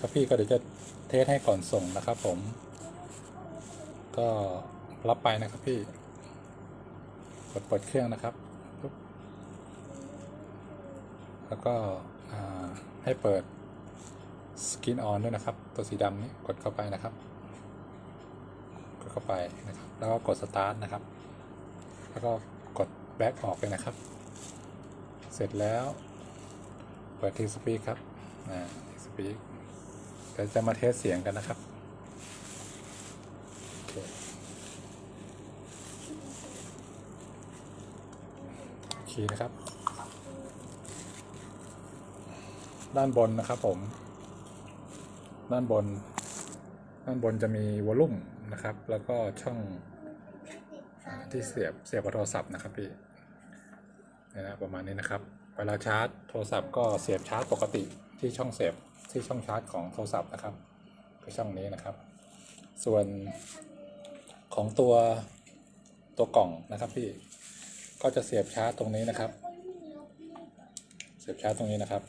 ครับพี่ก็เดี๋ยวจะเทสให้ก่อนส่งนะครับผม ก็รับไปนะครับพี่กดเปิดเครื่องนะครับ แล้วก็ให้เปิดสกินออนด้วยนะครับ ตัวสีดำนี้กดเข้าไปนะครับ กดเข้าไปนะครับ แล้วก็กดสตาร์ทนะครับ แล้วก็กดแบ็กออกเลยนะครับ เสร็จแล้ว เปิดทีสปีกครับ อ่าทีสปีก ดี๋ยวจะมาเทสเสียงกันนะครับโอเคคีนะครับ ด้านบนนะครับผม ด้านบน ด้านบนจะมีวอลลุ่มนะครับ แล้วก็ช่องที่เสียบเสียบกับโทรศัพท์นะครับพี่นี่นะประมาณนี้นะครับ เวลาชาร์จโทรศัพท์ก็เสียบชาร์จปกติ ที่ช่องเสียบที่ช่องชาร์จของโทรศัพท์นะครับคือช่องนี้นะครับ ส่วนของตัวตัวกล่องนะครับพี่ก็จะเสียบชาร์จตรงนี้นะครับ เสียบชาร์จตรงนี้นะครับ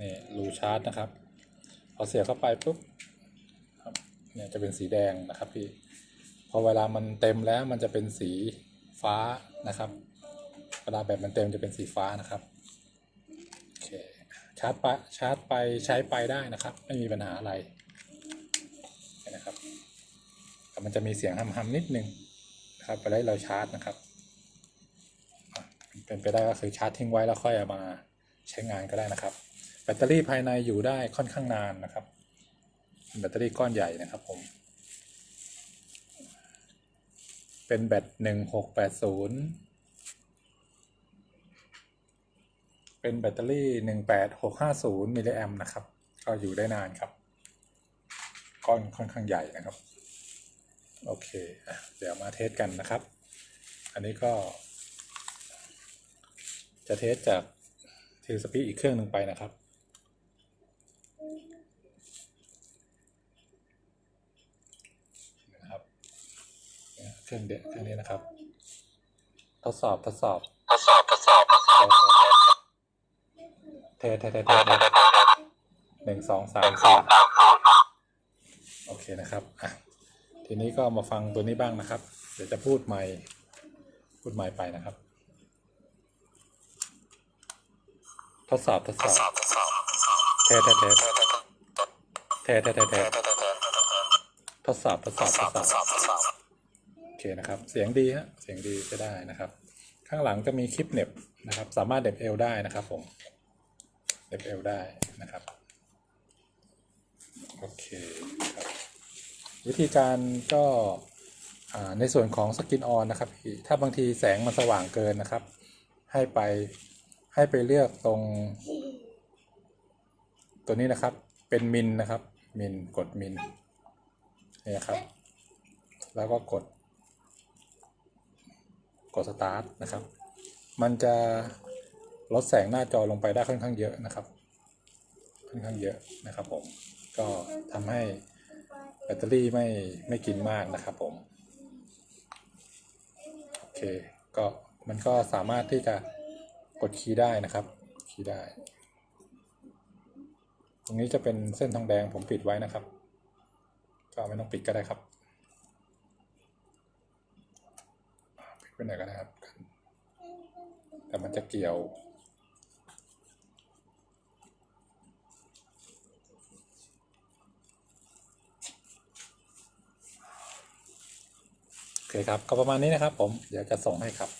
นี่รูชาร์จนะครับพอเสียบเข้าไปปุ๊บเนี่ยจะเป็นสีแดงนะครับพี่พอเวลามันเต็มแล้วมันจะเป็นสีฟ้านะครับเวลาแบบมันเต็มจะเป็นสีฟ้านะครับ ชาร์จไปชาร์จไปใช้ไปได้นะครับ ไม่มีปัญหาอะไรนะครับแต่มันจะมีเสียงฮัมๆนิดนึงนะครับเวลาเราชาร์จนะครับเป็นไปได้ก็คือชาร์จทิ้งไว้แล้วค่อยเอามาใช้งานก็ได้นะครับ แบตเตอรี่ภายในอยู่ได้ค่อนข้างนานนะครับเป็นแบตเตอรี่ก้อนใหญ่นะครับผม เป็นแบตหนึ่งหกแปดศูนย์ เป็นแบตเตอรี่ 18650มิลลิแอมนะครับ ก็อยู่ได้นานครับ ก้อนค่อนข้างใหญ่นะครับ โอเคอะเดี๋ยวมาเทสกันนะครับ อันนี้ก็ จะเทสจากทีสปีอีกเครื่องหนึ่งไปนะครับนะครับเนี่ยเครื่องเด็เครื่องนี้นะครับ ทดสอบทดสอบ ทดสอบทดสอบทดสอบ เทสเทสเทสเทสเทหนึ่งสองสามสี่โอเคนะครับอะทีนี้ก็มาฟังตัวนี้บ้างนะครับ เดี๋ยวจะพูดใหม่ พูดใหม่ไปนะครับ ทดสอบทดสอบเทสเทสเทสเทสเทสเทสเททดสอบทดสอบทดสอบโอเคนะครับ เสียงดีฮะเสียงดีจะได้นะครับ ข้างหลังจะมีคลิปเน็บนะครับ สามารถเหน็บเอวได้นะครับผม เหน็บเอวได้นะครับ โอเคครับวิธีการก็ในส่วนของสกินออนนะครับ ถ้าบางทีแสงมันสว่างเกินนะครับ ให้ไปให้ไปเลือกตรง ตัวนี้นะครับเป็นมินนะครับ มินกดมินนี่นะครับ แล้วก็กด กดสตาร์ทนะครับ มันจะ ลดแสงหน้าจอลงไปได้ค่อนข้างเยอะนะครับ ค่อนข้างเยอะนะครับผมก็ทำให้แบตเตอรี่ไม่ไม่กินมากนะครับผมโอเคก็มันก็สามารถที่จะกดคีย์ได้นะครับคีย์ได้ ตรงนี้จะเป็นเส้นทองแดงผมปิดไว้นะครับ ก็ไม่ต้องปิดก็ได้ครับปิดไว้ไหนก็ได้ครับแต่มันจะเกี่ยว โอเคครับก็ประมาณนี้นะครับผมเดี๋ยวจะส่งให้ครับ